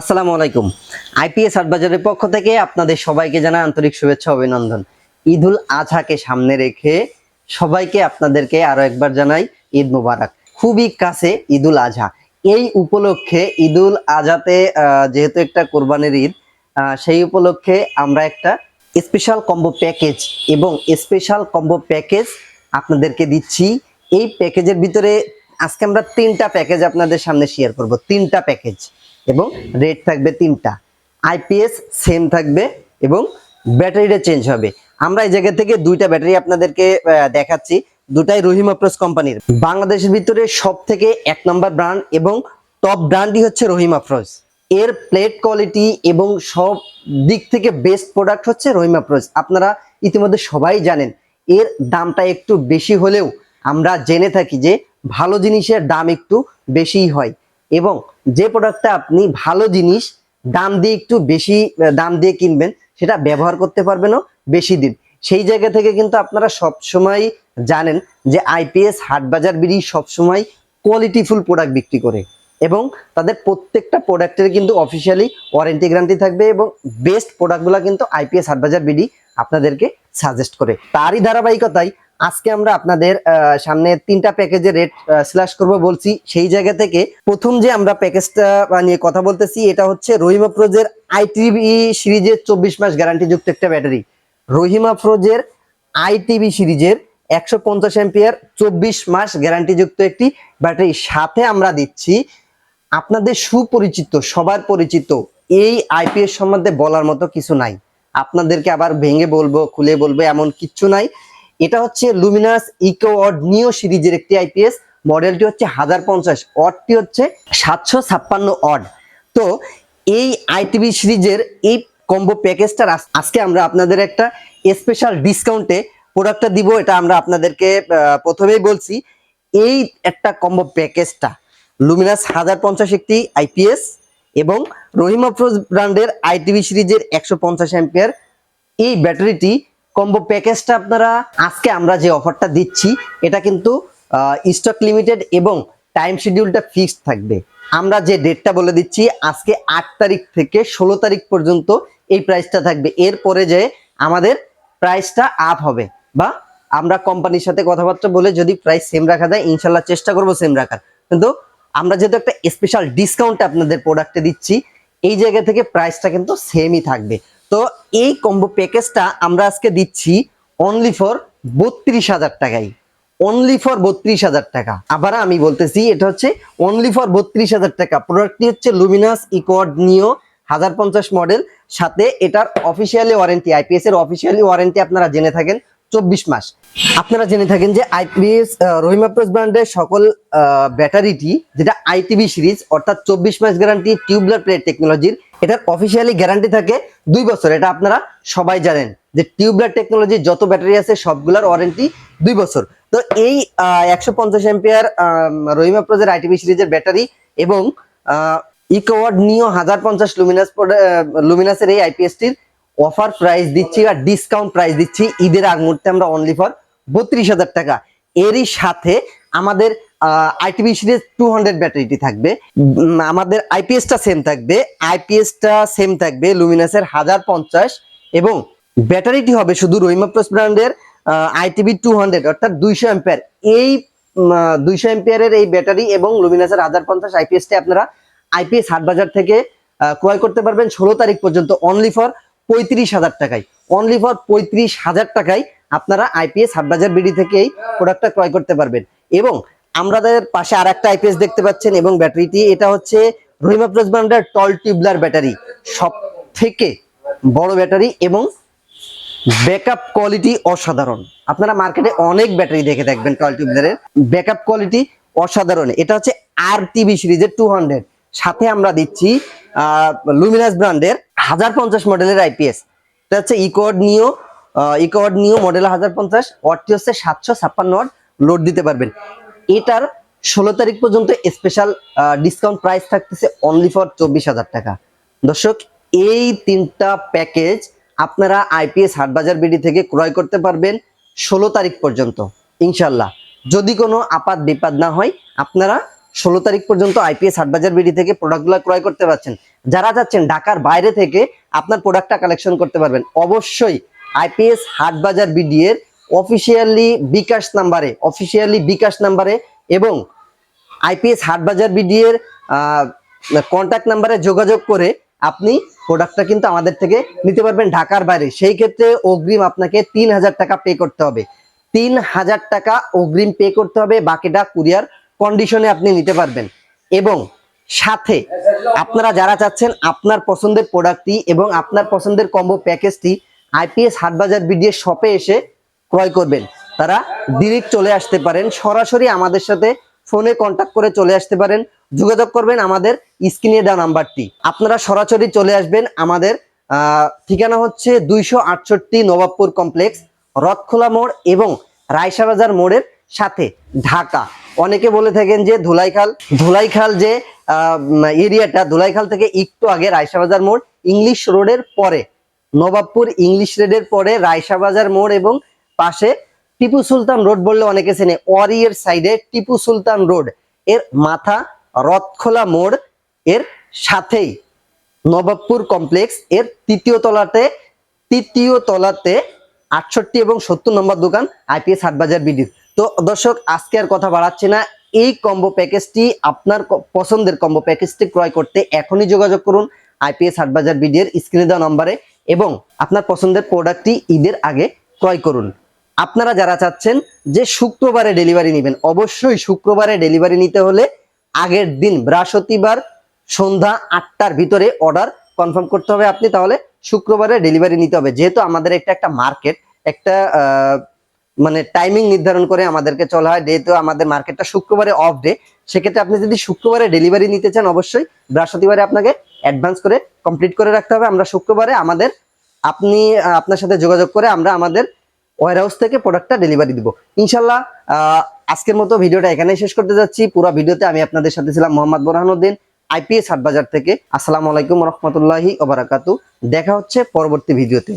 আসসালামু আলাইকুম। আইপিএস বাজারের পক্ষ থেকে আপনাদের সবাইকে জানা আন্তরিক শুভেচ্ছা, অভিনন্দন। ঈদুল আজহাকে সামনে রেখে সবাইকে আপনাদেরকে আরও একবার জানাই ঈদ মুবারক। খুবই কাছে ঈদুল আজহা। এই উপলক্ষে ঈদুল আজহাতে যেহেতু একটা কোরবানির ঈদ সেই উপলক্ষে আমরা একটা স্পেশাল কম্বো প্যাকেজ এবং স্পেশাল কম্বো প্যাকেজ আপনাদেরকে দিচ্ছি। এই প্যাকেজের ভিতরে আজকে আমরা তিনটা প্যাকেজ আপনাদের সামনে শেয়ার করব। তিনটা প্যাকেজ এবং রেট থাকবে তিনটা। আইপিএস সেম থাকবে এবং ব্যাটারিটা চেঞ্জ হবে। আমরা এই জায়গা থেকে দুইটা ব্যাটারি আপনাদেরকে দেখাচ্ছি। দুটাই রহিম আফরোজ কোম্পানির বাংলাদেশের ভিতরে সব থেকে এক নম্বর ব্র্যান্ড এবং টপ ব্র্যান্ডই হচ্ছে রহিম আফরোজ এর প্লেট কোয়ালিটি এবং সব দিক থেকে বেস্ট প্রোডাক্ট হচ্ছে রহিমা আফরোজ আপনারা ইতিমধ্যে সবাই জানেন, এর দামটা একটু বেশি হলেও আমরা জেনে থাকি যে ভালো জিনিসের দাম একটু বেশিই হয়। এবং যে প্রোডাক্টটা আপনি ভালো জিনিস দাম দিয়ে একটু বেশি দাম দিয়ে কিনবেন, সেটা ব্যবহার করতে পারবেনও বেশি দিন। সেই জায়গা থেকে কিন্তু আপনারা সব সময় জানেন যে আইপিএস হাটবাজার বিড়ি সবসময় কোয়ালিটিফুল প্রোডাক্ট বিক্রি করে এবং তাদের প্রত্যেকটা প্রোডাক্টের কিন্তু অফিসিয়ালি ওয়ারেন্টি গ্যারান্টি থাকবে এবং বেস্ট প্রোডাক্টগুলো কিন্তু আইপিএস হাটবাজার বিডি আপনাদেরকে সাজেস্ট করে। তারই ধারাবাহিকতায় আজকে আমরা আপনাদের সামনে তিনটা প্যাকেজের রেট স্ল্যাশ করব বলছি। সেই জায়গা থেকে প্রথম যে আমরা প্যাকেজটা নিয়ে কথা বলতেছি, এটা হচ্ছে রহিমা প্রোজের আইটিভি সিরিজের চব্বিশ মাস গ্যারান্টি যুক্ত একটা ব্যাটারি রহিমা ফ্রোজের আইটিভি সিরিজের একশো পঞ্চাশ এম্পিয়ার চব্বিশ মাস গ্যারান্টি যুক্ত একটি ব্যাটারি সাথে আমরা দিচ্ছি আপনাদের সুপরিচিত, সবার পরিচিত, এই আইপিএস সম্বন্ধে বলার মতো কিছু নাই। আপনাদেরকে আবার ভেঙে বলব, খুলে বলব, এমন কিচ্ছু নাই। এটা হচ্ছে লুমিনাস ইকো অড নিও সিরিজের একটি আইপিএস মডেলটি হচ্ছে হাজার পঞ্চাশ অডটি হচ্ছে সাতশো ছাপ্পান্ন অড তো এই আইটিভি সিরিজের এই কম্বো প্যাকেজটার আজকে আমরা আপনাদের একটা স্পেশাল ডিসকাউন্টে প্রোডাক্টটা দিব, এটা আমরা আপনাদেরকে প্রথমেই বলছি, এই একটা কম্বো প্যাকেজটা লুমিনাস হাজার পঞ্চাশ একটি আইপিএস এবং রহিম আফরোজ ব্র্যান্ডের আইটিভি সিরিজের একশো পঞ্চাশ অ্যাম্পিয়ার এই ব্যাটারিটি কম্বো প্যাকেজটা আপনারা আজকে আমরা যে অফারটা দিচ্ছি, এটা কিন্তু স্টক লিমিটেড এবং টাইম শিডিউলটা ফিক্সড থাকবে। আমরা যে ডেটটা বলে দিচ্ছি, আজকে আট তারিখ থেকে ষোলো তারিখ পর্যন্ত এই প্রাইসটা থাকবে। এরপরে যে আমাদের প্রাইসটা আপ হবে বা আমরা কোম্পানির সাথে কথাবার্তা বলে যদি প্রাইস সেম রাখা যায়, ইনশাল্লাহ চেষ্টা করব সেম রাখার। কিন্তু আমরা যেহেতু একটা স্পেশাল ডিসকাউন্ট আপনাদের প্রোডাক্টে দিচ্ছি, এই জায়গা থেকে প্রাইসটা কিন্তু সেমই থাকবে। তো এই কম্বো প্যাকেজটা আমরা আজকে দিচ্ছি অনলি ফর বত্রিশ হাজার টাকায়। অনলি ফর বত্রিশ হাজার টাকা। আবার আমি বলতেছি, এটা হচ্ছে অনলি ফর বত্রিশ হাজার টাকা। প্রোডাক্টটি হচ্ছে লুমিনাস ইকোয়াড নিও হাজার পঞ্চাশ মডেল সাথে এটার অফিসিয়ালি ওয়ারেন্টি আইপিএস এর অফিসিয়ালি ওয়ারেন্টি আপনারা জেনে থাকেন চব্বিশ মাস। আপনারা জেনে থাকেন যে আইপিএস রহিমা প্রেস ব্র্যান্ডের সকল ব্যাটারিটি যেটা আইটিভি সিরিজ অর্থাৎ চব্বিশ মাস গ্যারান্টি টিউবলার প্লেট টেকনোলজির এটার অফিসিয়ালি গ্যারান্টি থাকে দুই বছর। এটা আপনারা সবাই জানেন যে টিউবলার টেকনোলজির যত ব্যাটারি আছে সবগুলোর ওয়ারেন্টি দুই বছর। তো এই একশো পঞ্চাশ এম্পিয়ার রহিমা প্রোজের আইটিভি সিরিজের ব্যাটারি এবং ইকোয়ার্ড নিও হাজার পঞ্চাশ লুমিনাস লুমিনাসের এই আইপিএসটির অফার প্রাইস দিচ্ছি আর ডিসকাউন্ট প্রাইস দিচ্ছি ঈদের আগ মুহূর্তে আমরা অনলি ফর বত্রিশ হাজার টাকা। এরই সাথে আমাদের আইটিভি সিরিজ টু হান্ড্রেড ব্যাটারিটি থাকবে। আমাদের আইপিএসটা সেম থাকবে। আইপিএসটা সেম থাকবে লুমিনাসের হাজার পঞ্চাশ এবং ব্যাটারিটি হবে শুধু রহিমাপ্রস ব্র্যান্ডের আইটিভি টু হান্ড্রেড অর্থাৎ দুইশো অ্যাম্পিয়ার এই দুইশো অ্যাম্পিয়ারের এই ব্যাটারি এবং লুমিনাসের হাজার পঞ্চাশ আইপিএসটি আপনারা আইপিএস হাট থেকে ক্রয় করতে পারবেন ষোলো তারিখ পর্যন্ত অনলি ফর পঁয়ত্রিশ হাজার টাকায়। অনলি ফর পঁয়ত্রিশ হাজার টাকায় আপনারা আইপিএস হাটবাজার বিডি থেকে এই প্রোডাক্টটা ক্রয় করতে পারবেন। এবং আমাদের পাশে আর একটা আইপিএস দেখতে পাচ্ছেন এবং ব্যাটারিটি, এটা হচ্ছে রহিমা প্লাস ব্র্যান্ডের টল টিউবলার ব্যাটারি। সব থেকে বড় ব্যাটারি এবং ব্যাকআপ কোয়ালিটি অসাধারণ। আপনারা মার্কেটে অনেক ব্যাটারি দেখে থাকবেন টল টিউবলারের। ব্যাকআপ কোয়ালিটি অসাধারণ। এটা হচ্ছে আর টিভি সিরিজের টু হান্ড্রেড সাথে আমরা দিচ্ছি লুমিনাস ব্র্যান্ডের হাজার পঞ্চাশ মডেলের আইপিএস এটা হচ্ছে ইকোয়ার্ড নিও ইকোয়ার্ড নিও মডেল হাজার পঞ্চাশ। ওয়াটটি হচ্ছে সাতশো ছাপ্পান্ন ওয়াট লোড দিতে পারবেন। এটার ষোলো তারিখ পর্যন্ত স্পেশাল ডিসকাউন্ট প্রাইস থাকতেছে অনলি ফর চব্বিশ হাজার টাকা। দর্শক, এই তিনটা প্যাকেজ আপনারা আইপিএস হাটবাজার বিডি থেকে ক্রয় করতে পারবেন ষোলো তারিখ পর্যন্ত ইনশাল্লাহ যদি কোনো আপাত বিপাদ না হয়, আপনারা ষোলো তারিখ পর্যন্ত আইপিএস হাটবাজার বিডি থেকে প্রোডাক্টগুলো ক্রয় করতে পারছেন। যারা যাচ্ছেন ঢাকার বাইরে থেকে, আপনার প্রোডাক্টটা কালেকশন করতে পারবেন। অবশ্যই আইপিএস হাটবাজার বিডি এর অফিসিয়ালি বিকাশ নাম্বারে অফিসিয়ালি বিকাশ নাম্বারে এবং আইপিএস হাটবাজার বিডি এর কন্ট্যাক্ট নাম্বারে যোগাযোগ করে আপনি প্রোডাক্টটা কিন্তু আমাদের থেকে নিতে পারবেন ঢাকার বাইরে। সেই ক্ষেত্রে অগ্রিম আপনাকে তিন হাজার টাকা পে করতে হবে। তিন হাজার টাকা অগ্রিম পে করতে হবে বাকিটা কুরিয়ার কন্ডিশনে আপনি নিতে পারবেন। এবং সাথে আপনারা যারা চাচ্ছেন আপনার পছন্দের প্রোডাক্টটি এবং আপনার পছন্দের কম্বো প্যাকেজটি আইপিএস হাটবাজার বিডিএ শপে এসে ক্রয় করবেন। তারা ডিরেক্ট চলে আসতে পারেন, সরাসরি আমাদের সাথে ফোনে কন্ট্যাক্ট করে চলে আসতে পারেন। যোগাযোগ করবেন আমাদের স্ক্রিনে দেওয়া নাম্বারটি। আপনারা সরাসরি চলে আসবেন, আমাদের ঠিকানা হচ্ছে দুইশো আটষট্টি নবাবপুর কমপ্লেক্স রথখোলা মোড় এবং রায়সাবাজার মোড়ের সাথে ঢাকা। অনেকে বলে থাকেন যে ধুলাইখাল ধুলাইখাল যে এরিয়াটা, ধুলাইখাল থেকে একটু আগে রায়সাবাজার মোড়, ইংলিশ রোডের পরে, নবাবপুর ইংলিশ রোডের পরে রায়সাবাজার মোড় এবং পাশে টিপু সুলতান রোড বললে অনেকে চেনে ওয়ারিয়ের সাইডে টিপু সুলতান রোড। এর মাথা রথখোলা মোড়, এর সাথেই নবাবপুর কমপ্লেক্স এর তৃতীয় তলাতে তৃতীয় তলাতে আটষট্টি এবং সত্তর নম্বর দোকান আইপিএস হাটবাজার বিডির তো দর্শক, আজকে আর কথা বাড়াচ্ছি না। এই কম্বো প্যাকেজটি আপনার পছন্দের কম্বো প্যাকেজটি ক্রয় করতে এখনই যোগাযোগ করুন আইপিএস হাটবাজার এর স্ক্রিনে দেওয়া নম্বরে এবং আপনার পছন্দের প্রোডাক্টটি ঈদের আগে ক্রয় করুন। আপনারা যারা চাচ্ছেন যে শুক্রবারে ডেলিভারি নেবেন, অবশ্যই শুক্রবারে ডেলিভারি নিতে হলে আগের দিন বৃহস্পতিবার সন্ধ্যা আটটার ভিতরে অর্ডার কনফার্ম করতে হবে আপনি, তাহলে শুক্রবারে ডেলিভারি নিতে হবে। যেহেতু আমাদের একটা একটা মার্কেট একটা মানে টাইমিং নির্ধারণ করে আমাদেরকে চলা হয়, যেহেতু আমাদের মার্কেটটা শুক্রবারে অফ ডে সেক্ষেত্রে আপনি যদি শুক্রবারে ডেলিভারি নিতে চান, অবশ্যই বৃহস্পতিবারে আপনাকে অ্যাডভান্স করে কমপ্লিট করে রাখতে হবে। আমরা শুক্রবারে আমাদের, আপনি আপনার সাথে যোগাযোগ করে আমরা আমাদের ওয়ার হাউস থেকে প্রোডাক্টটা ডেলিভারি দিব। ইনশাল্লাহ আজকের মতো ভিডিওটা এখানেই শেষ করতে যাচ্ছি। পুরো ভিডিওতে আমি আপনাদের সাথে ছিলাম মোহাম্মদ বোরহানুদ্দিন, আইপিএস হাটবাজার থেকে। আসসালামু আলাইকুম রহমতুল্লাহি ওবরাকাতু দেখা হচ্ছে পরবর্তী ভিডিওতে।